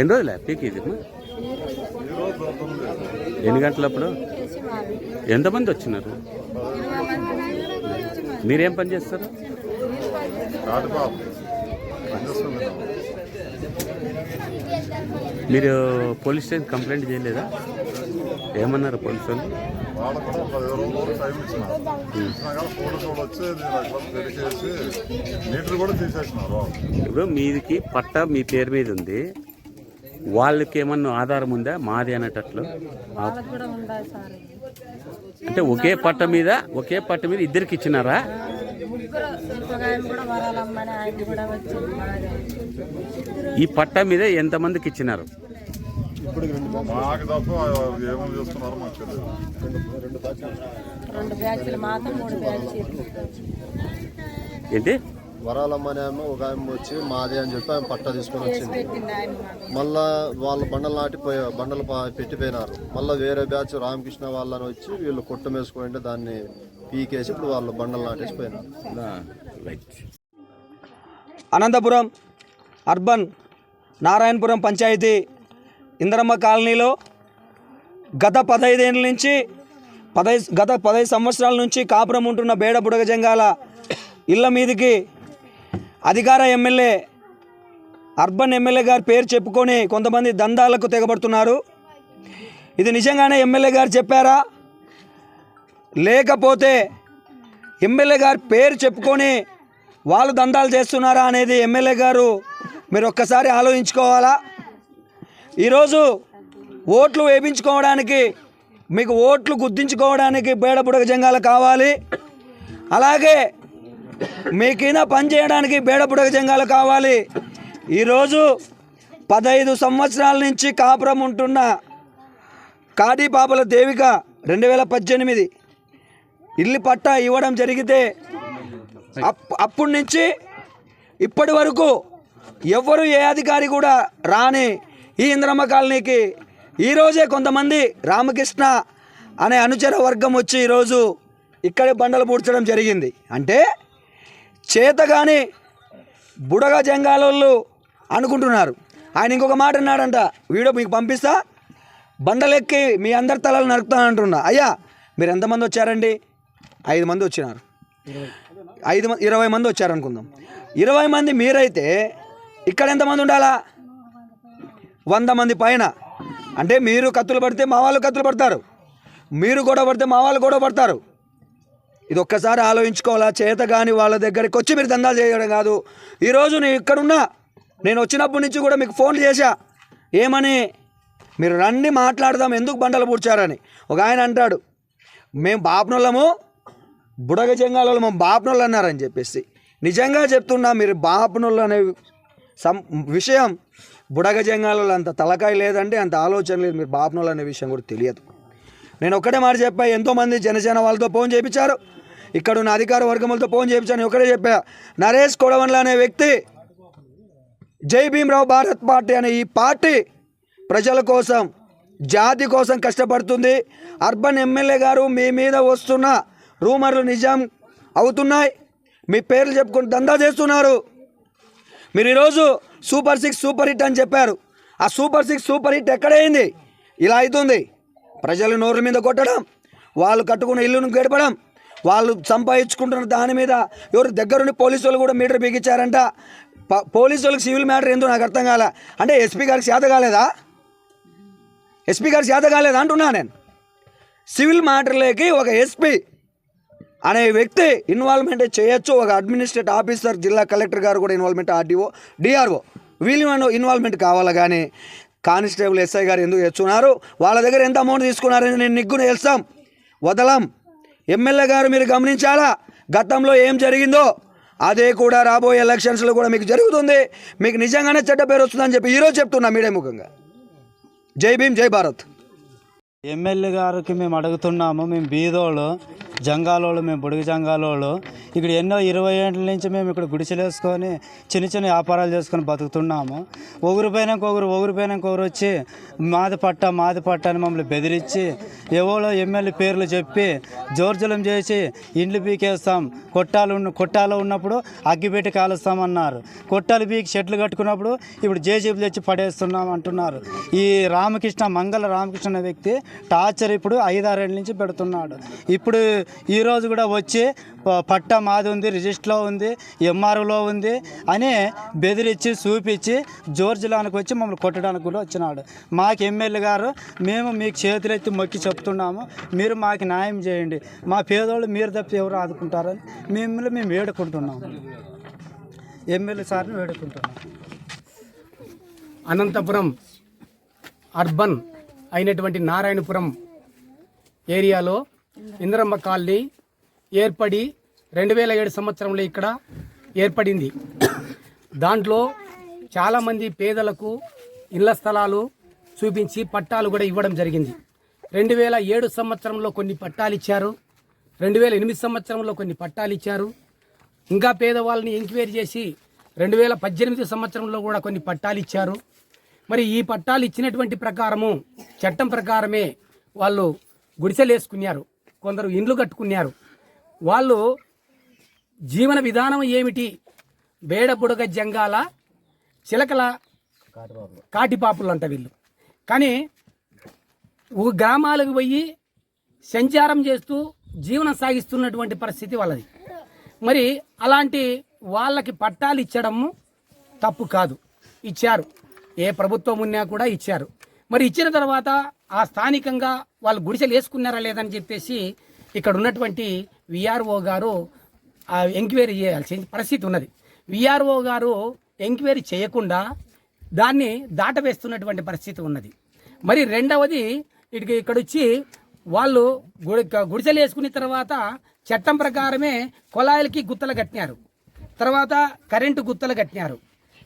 ఎన్ని రోజులే పీక్ ఇది? ఎన్ని గంటలప్పుడు? ఎంతమంది వచ్చినారు? మీరేం పని చేస్తారు? మీరు పోలీస్ స్టేషన్ కంప్లైంట్ చేయలేదా? ఏమన్నారు పోలీసు వాళ్ళు కూడా రోజుల టైం ఇచ్చినారు ఇచ్చినా కానీ పోలీసు వాళ్ళు వచ్చి మీటర్ కూడా తీసేసినారు ఇప్పుడు మీదికి పట్ట మీ పేరు మీద ఉంది. వాళ్ళకి ఏమన్నా ఆధారం ఉందా? మాది అనేటట్లు? ఆ- వాళ్ళకి కూడా ఉండాలి సార్. అంటే ఒకే పట్ట మీద ఒకే పట్ట మీద ఇద్దరికి ఇచ్చినారా? ముగ్గురు ఇంకొక ఆయన కూడా వరాలమ్మని ఆయన కూడా వచ్చింది మాది ఈ పట్ట మీద ఎంతమందికి ఇచ్చినారు? మాకు తప్ప ఏమేమి చేస్తున్నారో మాకు తెలియదు. రెండు బ్యాచ్లు మాత్రం మూడు బ్యాచ్లు. ఏంటి? వరాలమ్మ అనే ఆమె ఒక ఆమె వచ్చి మాది అని చెప్పి ఆమె పట్ట తీసుకొని వచ్చింది. మళ్ళా వాళ్ళ బండలు నాటిపోయి బండలు పా- పెట్టిపోయినారు. మళ్ళీ వేరే బ్యాచ్ రామకృష్ణ వాళ్ళని వచ్చి వీళ్ళు కొట్టమేసుకుంటే దాన్ని పీకేసి ఇప్పుడు వాళ్ళు బండలు నాటేసి పోయినారు. రైట్. అనంతపురం అర్బన్ నారాయణపురం పంచాయతీ ఇందరమ్మ కాలనీలో గత పదహైదేళ్ళ నుంచి పదహైదు గత పదహైదు సంవత్సరాల నుంచి కాపురం ఉంటున్న బేడ బుడగ జంగాల ఇళ్ళ మీదకి అధికార ఎమ్మెల్యే అర్బన్ ఎమ్మెల్యే గారి పేరు చెప్పుకొని కొంతమంది దందాలకు తెగబడుతున్నారు. ఇది నిజంగానే ఎమ్మెల్యే గారు చెప్పారా? లేకపోతే ఎమ్మెల్యే గారి పేరు చెప్పుకొని వాళ్ళు దందాలు చేస్తున్నారా అనేది ఎమ్మెల్యే గారు మీరు ఒక్కసారి ఆలోచించుకోవాలా? ఈరోజు ఓట్లు వేయించుకోవడానికి మీకు ఓట్లు గుర్తించుకోవడానికి బేడబుడక జంగాలు కావాలి. అలాగే మీ కింద పని చేయడానికి జంగాలు కావాలి. ఈరోజు పదహైదు సంవత్సరాల నుంచి కాపురం ఉంటున్న కాడి దేవిక రెండు వేల పద్దెనిమిది ఇల్లు పట్టా ఇవ్వడం జరిగితే అప్ అప్పటి నుంచి ఇప్పటి వరకు ఎవరు ఏ అధికారి కూడా రాని ఈ ఇంద్రమ్మ కాలనీకి ఈరోజే కొంతమంది రామకృష్ణ అనే అనుచర వర్గం వచ్చి ఈరోజు ఇక్కడే బండలు పూడ్చడం జరిగింది. అంటే చేతగాని బుడగ జంగాలోళ్ళు అనుకుంటున్నారు. ఆయన ఇంకొక మాట అన్నాడంట వీడియో మీకు పంపిస్తా బండలెక్కి మీ అందరి తలలు నరుకుతాను అంటున్నా. అయ్యా మీరు ఎంతమంది వచ్చారండి? ఐదు మంది వచ్చినారు. ఐదు మంది ఇరవై మంది వచ్చారు అనుకుందాం ఇరవై మంది మీరైతే ఇక్కడ ఎంతమంది ఉండాలా? వంద మంది పైన. అంటే మీరు కత్తులు పడితే మా వాళ్ళు కత్తులు పడతారు. మీరు గొడవ పడితే మా వాళ్ళు గొడవ పడతారు. ఇది ఒక్కసారి ఆలోచించుకోవాలా? చేత కానీ వాళ్ళ దగ్గరికి వచ్చి మీరు దందాలు చేయడం కాదు. ఈరోజు నేను ఇక్కడున్నా. నేను వచ్చినప్పటి నుంచి కూడా మీకు ఫోన్ చేశా. ఏమని? మీరు రండి మాట్లాడదాం. ఎందుకు బండలు పూడ్చారని. ఒక ఆయన అంటాడు. మేము బాపనోళ్ళము బుడగ జంగాలలో మేము బాపనోళ్ళు అన్నారని చెప్పేసి. నిజంగా చెప్తున్నా మీరు బాపనోళ్ళు అనే సం విషయం బుడగజంగాలలో అంత తలకాయ లేదంటే అంత ఆలోచన లేదు. మీరు బాపనోళ్ళు అనే విషయం కూడా తెలియదు. నేను ఒక్కటే మాట చెప్పా ఎంతోమంది జనసేన వాళ్ళతో ఫోన్ చేయించారు. ఇక్కడ ఉన్న అధికార వర్గములతో ఫోన్ చేయించాను ఒకటే చెప్పా. నరేష్ కొడవన్ల అనే వ్యక్తి జై భీమరావు భారత్ పార్టీ అనే ఈ పార్టీ ప్రజల కోసం జాతి కోసం కష్టపడుతుంది. అర్బన్ ఎమ్మెల్యే గారు మీ మీద వస్తున్న రూమర్లు నిజం అవుతున్నాయి. మీ పేర్లు చెప్పుకొని దందా చేస్తున్నారు. మీరు ఈరోజు సూపర్ సిక్స్ సూపర్ హిట్ అని చెప్పారు. ఆ సూపర్ సిక్స్ సూపర్ హిట్ ఎక్కడైంది? ఇలా అవుతుంది. ప్రజలు నోర్ల మీద కొట్టడం వాళ్ళు కట్టుకున్న ఇల్లును గడపడం వాళ్ళు సంపాదించుకుంటున్న దాని మీద ఎవరు దగ్గరుండి పోలీసు వాళ్ళు కూడా మీటర్ బిగించారంట. ప- పోలీసు వాళ్ళకి సివిల్ మ్యాటర్ ఏందో నాకు అర్థం కాలే. అంటే ఎస్పీ గారికి చేత కాలేదా? ఎస్పీ గారికి చేత కాలేదా అంటున్నా నేను. సివిల్ మ్యాటర్లోకి ఒక ఎస్పీ అనే వ్యక్తి ఇన్వాల్వ్మెంట్ చేయొచ్చు. ఒక అడ్మినిస్ట్రేట్ ఆఫీసర్ జిల్లా కలెక్టర్ గారు కూడా ఇన్వాల్వ్మెంట్ ఆర్డీఓ డిఆర్ఓ వీళ్ళు ఇన్వాల్వ్మెంట్ కావాలి కానీ కానిస్టేబుల్ ఎస్ఐ గారు ఎందుకు తెచ్చున్నారు వాళ్ళ దగ్గర ఎంత అమౌంట్ తీసుకున్నారని నేను నిగ్గును తెలుస్తాం వదలం. ఎమ్మెల్యే గారు మీరు గమనించాలా? గతంలో ఏం జరిగిందో? అదే కూడా రాబోయే ఎలక్షన్స్లో కూడా మీకు జరుగుతుంది. మీకు నిజంగానే చెడ్డ పేరు వస్తుందని చెప్పి ఈరోజు చెప్తున్నా మీడియా ముఖంగా. జై భీమ్ జై భారత్. ఎమ్మెల్యే గారికి మేము అడుగుతున్నాము మేము బీదోళ్ళు. జంగాలోళ్ళు మేము బుడుగు జంగాలోళ్ళు. ఇక్కడ ఎన్నో ఇరవై ఏళ్ళ నుంచి మేము ఇక్కడ గుడిసెలు వేసుకొని చిన్న చిన్న వ్యాపారాలు చేసుకొని బతుకుతున్నాము. ఒకరి పైన ఒకరు ఒకరి పైన ఒకరు వచ్చి మాది పట్ట మాది పట్ట అని మమ్మల్ని బెదిరించి ఎవరో ఎమ్మెల్యే పేర్లు చెప్పి జోర్జలం చేసి ఇండ్లు పీకేస్తాం. కొట్టాలు ఉన్న కొట్టాలో ఉన్నప్పుడు అగ్గిపెట్టి కాలుస్తామన్నారు. కొట్టాలు పీకి షెడ్లు కట్టుకున్నప్పుడు ఇప్పుడు జేసీబీలు తెచ్చి పడేస్తున్నాం అంటున్నారు. ఈ రామకృష్ణ మంగళ రామకృష్ణ అనే వ్యక్తి టార్చర్ ఇప్పుడు ఐదారేళ్ళ నుంచి పెడుతున్నాడు. ఇప్పుడు ఈరోజు కూడా వచ్చి పట్ట పట్టా మాది ఉంది రిజిస్టర్లో ఉంది ఎంఆర్ఓలో ఉంది అని బెదిరించి చూపించి జోర్జిలానికి వచ్చి మమ్మల్ని కొట్టడానికి కూడా వచ్చినాడు. మాకు ఎమ్మెల్యే గారు మేము మీకు చేతులెత్తి మొక్కి చెప్తున్నాము మీరు మాకు న్యాయం చేయండి. మా పేదోళ్ళు మీరు తప్పి ఎవరు ఆదుకుంటారని మిమ్మల్ని మేము వేడుకుంటున్నాము. ఎమ్మెల్యే సార్ని వేడుకుంటున్నాం అనంతపురం అర్బన్ అయినటువంటి నారాయణపురం ఏరియాలో ఇంద్రమ్మ కాలనీ ఏర్పడి రెండు వేల ఏడు సంవత్సరంలో ఇక్కడ ఏర్పడింది. దాంట్లో చాలామంది పేదలకు ఇళ్ళ స్థలాలు చూపించి పట్టాలు కూడా ఇవ్వడం జరిగింది. రెండు వేల ఏడు సంవత్సరంలో కొన్ని పట్టాలు ఇచ్చారు. రెండు వేల ఎనిమిది సంవత్సరంలో కొన్ని పట్టాలు ఇచ్చారు. ఇంకా పేదవాళ్ళని ఎంక్వైరీ చేసి రెండు వేల పద్దెనిమిది సంవత్సరంలో కూడా కొన్ని పట్టాలు ఇచ్చారు. మరి ఈ పట్టాలు ఇచ్చినటువంటి ప్రకారము చట్టం ప్రకారమే వాళ్ళు గుడిసెలు వేసుకున్నారు కొందరు ఇండ్లు కట్టుకున్నారు. వాళ్ళు జీవన విధానం ఏమిటి? బేడబుడగ జంగాల చిలకల కాటిపాపులు అంట వీళ్ళు. కానీ ఒక గ్రామాలకు పోయి సంచారం చేస్తూ జీవనం సాగిస్తున్నటువంటి పరిస్థితి వాళ్ళది. మరి అలాంటి వాళ్ళకి పట్టాలు ఇచ్చడము తప్పు కాదు. ఇచ్చారు. ఏ ప్రభుత్వం ఉన్నా కూడా ఇచ్చారు. మరి ఇచ్చిన తర్వాత ఆ స్థానికంగా వాళ్ళు గుడిసెలు వేసుకున్నారా లేదని చెప్పేసి ఇక్కడ ఉన్నటువంటి విఆర్ఓ గారు ఎంక్వైరీ చేయాల్సిన పరిస్థితి ఉన్నది. విఆర్ఓ గారు ఎంక్వైరీ చేయకుండా దాన్ని దాటవేస్తున్నటువంటి పరిస్థితి ఉన్నది. మరి రెండవది ఇటు ఇక్కడ వచ్చి వాళ్ళు గుడి గుడిసెలు వేసుకున్న తర్వాత చట్టం ప్రకారమే కుళాయిలకి గుత్తలు కట్టినారు. తర్వాత కరెంటు గుత్తలు కట్టినారు.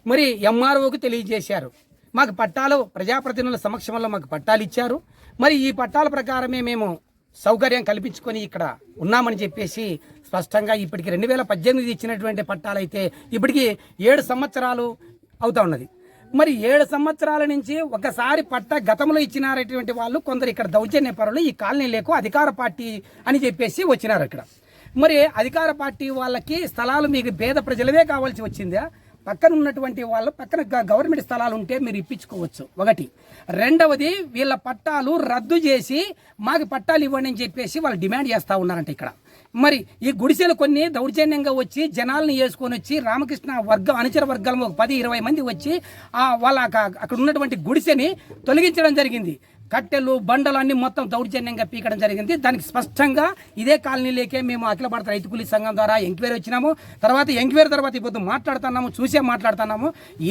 మరి ఎంఆర్ఓకి తెలియజేశారు. మాకు పట్టాలు ప్రజాప్రతినిధుల సమక్షంలో మాకు పట్టాలు ఇచ్చారు. మరి ఈ పట్టాల ప్రకారమే మేము సౌకర్యం కల్పించుకొని ఇక్కడ ఉన్నామని చెప్పేసి స్పష్టంగా ఇప్పటికి రెండు వేల పద్దెనిమిది ఇచ్చినటువంటి పట్టాలైతే ఇప్పటికి ఏడు సంవత్సరాలు అవుతా ఉన్నది. మరి ఏడు సంవత్సరాల నుంచి ఒకసారి పట్ట గతంలో ఇచ్చినారటువంటి వాళ్ళు కొందరు ఇక్కడ దౌర్జన్య పరులు ఈ కాలనీలకు అధికార పార్టీ అని చెప్పేసి వచ్చినారు ఇక్కడ. మరి అధికార పార్టీ వాళ్ళకి స్థలాలు మీకు పేద ప్రజలవే కావాల్సి వచ్చిందా? పక్కన ఉన్నటువంటి వాళ్ళు పక్కన గవర్నమెంట్ స్థలాలు ఉంటే మీరు ఇప్పించుకోవచ్చు. ఒకటి. రెండవది వీళ్ళ పట్టాలు రద్దు చేసి మాకు పట్టాలు ఇవ్వండి అని చెప్పేసి వాళ్ళు డిమాండ్ చేస్తూ ఉన్నారంట ఇక్కడ. మరి ఈ గుడిసెలు కొన్ని దౌర్జన్యంగా వచ్చి జనాల్ని వేసుకొని వచ్చి రామకృష్ణ వర్గం అనుచర వర్గాలు ఒక పది ఇరవై మంది వచ్చి వాళ్ళ అక్కడ ఉన్నటువంటి గుడిసెని తొలగించడం జరిగింది. కట్టెలు బండలు అన్ని మొత్తం దౌర్జన్యంగా పీకడం జరిగింది. దానికి స్పష్టంగా ఇదే కాలనీలోకే మేము అఖిల భారత రైతు కూలీ సంఘం ద్వారా ఎంక్వైరీ వచ్చినాము. తర్వాత ఎంక్వైరీ తర్వాత ఇప్పుడు మాట్లాడుతున్నాము చూసే మాట్లాడుతున్నాము.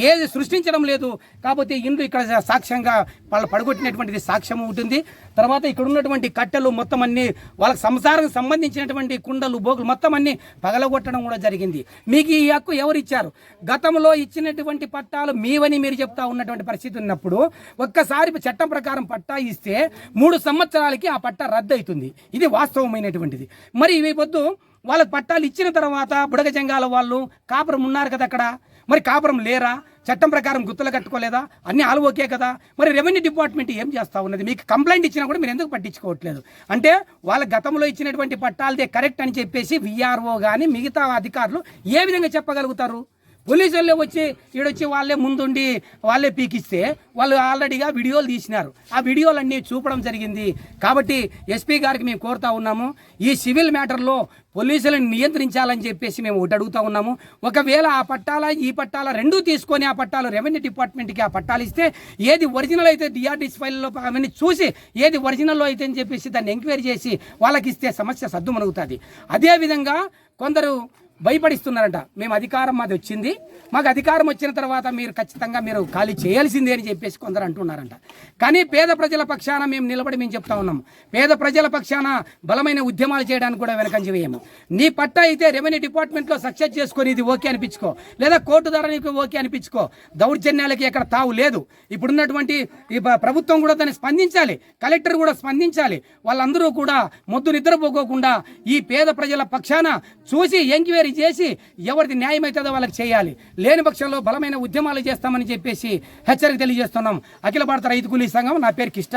ఏది సృష్టించడం లేదు. కాకపోతే ఇండ్లు ఇక్కడ సాక్ష్యంగా వాళ్ళు పడగొట్టినటువంటిది సాక్ష్యం ఉంటుంది. తర్వాత ఇక్కడ ఉన్నటువంటి కట్టెలు మొత్తం అన్ని వాళ్ళకి సంసారం సంబంధించినటువంటి కుండలు బోగులు మొత్తం అన్ని పగలగొట్టడం కూడా జరిగింది. మీకు ఈ హక్కు ఎవరు ఇచ్చారు? గతంలో ఇచ్చినటువంటి పట్టాలు మీవని మీరు చెప్తా ఉన్నటువంటి పరిస్థితి ఉన్నప్పుడు ఒక్కసారి చట్టం ప్రకారం పట్టా పట్టా ఇస్తే మూడు సంవత్సరాలకి ఆ పట్టా రద్దు అవుతుంది ఇది వాస్తవమైనటువంటిది. మరి ఇవి పొద్దు వాళ్ళకి పట్టాలు ఇచ్చిన తర్వాత బుడగ జంగాల వాళ్ళు కాపురం ఉన్నారు కదా అక్కడ. మరి కాపురం లేరా? చట్టం ప్రకారం గుర్తులు కట్టుకోలేదా? అన్ని ఆలు ఓకే కదా? మరి రెవెన్యూ డిపార్ట్మెంట్ ఏం చేస్తా ఉన్నది? మీకు కంప్లైంట్ ఇచ్చినా కూడా మీరు ఎందుకు పట్టించుకోవట్లేదు? అంటే వాళ్ళ గతంలో ఇచ్చినటువంటి పట్టాలదే కరెక్ట్ అని చెప్పేసి విఆర్ఓ కానీ మిగతా అధికారులు ఏ విధంగా చెప్పగలుగుతారు? పోలీసులు వచ్చి ఈడొచ్చి వాళ్ళే ముందుండి వాళ్ళే పీకిస్తే వాళ్ళు ఆల్రెడీగా వీడియోలు తీసినారు. ఆ వీడియోలన్నీ చూపడం జరిగింది. కాబట్టి ఎస్పీ గారికి మేము కోరుతా ఉన్నాము. ఈ సివిల్ మ్యాటర్లో పోలీసులను నియంత్రించాలని చెప్పేసి మేము ఒకటి అడుగుతా ఉన్నాము. ఒకవేళ ఆ పట్టాల ఈ పట్టాల రెండూ తీసుకొని ఆ పట్టాలు రెవెన్యూ డిపార్ట్మెంట్కి ఆ పట్టాలు ఇస్తే ఏది ఒరిజినల్ అయితే డిఆర్డిస్ ఫైల్లో అవన్నీ చూసి ఏది ఒరిజినల్లో అయితే అని చెప్పేసి దాన్ని ఎంక్వైరీ చేసి వాళ్ళకి ఇస్తే సమస్య సద్దుమనుగుతుంది అదేవిధంగా కొందరు భయపడిస్తున్నారంట. మేము అధికారం మాది వచ్చింది. మాకు అధికారం వచ్చిన తర్వాత మీరు ఖచ్చితంగా మీరు ఖాళీ చేయాల్సిందే అని చెప్పేసి కొందరు అంటున్నారంట. కానీ పేద ప్రజల పక్షాన మేము నిలబడి మేము చెప్తా ఉన్నాం. పేద ప్రజల పక్షాన బలమైన ఉద్యమాలు చేయడానికి కూడా వెనకంజ వేయము. నీ పట్ట అయితే రెవెన్యూ డిపార్ట్మెంట్లో సక్సెస్ చేసుకొని ఇది ఓకే అనిపించుకో. లేదా కోర్టు ద్వారా నీకు ఓకే అనిపించుకో. దౌర్జన్యాలకి ఎక్కడ తావు లేదు. ఇప్పుడున్నటువంటి ఈ ప్రభుత్వం కూడా దాన్ని స్పందించాలి. కలెక్టర్ కూడా స్పందించాలి. వాళ్ళందరూ కూడా మొద్దు నిద్రపోకోకుండా ఈ పేద ప్రజల పక్షాన చూసి ఎంక్వైరీ ఎంక్వైరీ చేసి ఎవరిది న్యాయం అవుతుందో వాళ్ళకి చేయాలి. లేని పక్షంలో బలమైన ఉద్యమాలు చేస్తామని చెప్పేసి హెచ్చరిక తెలియజేస్తున్నాం. అఖిల భారత రైతు కూలీ సంఘం నా పేరు కిష్ట.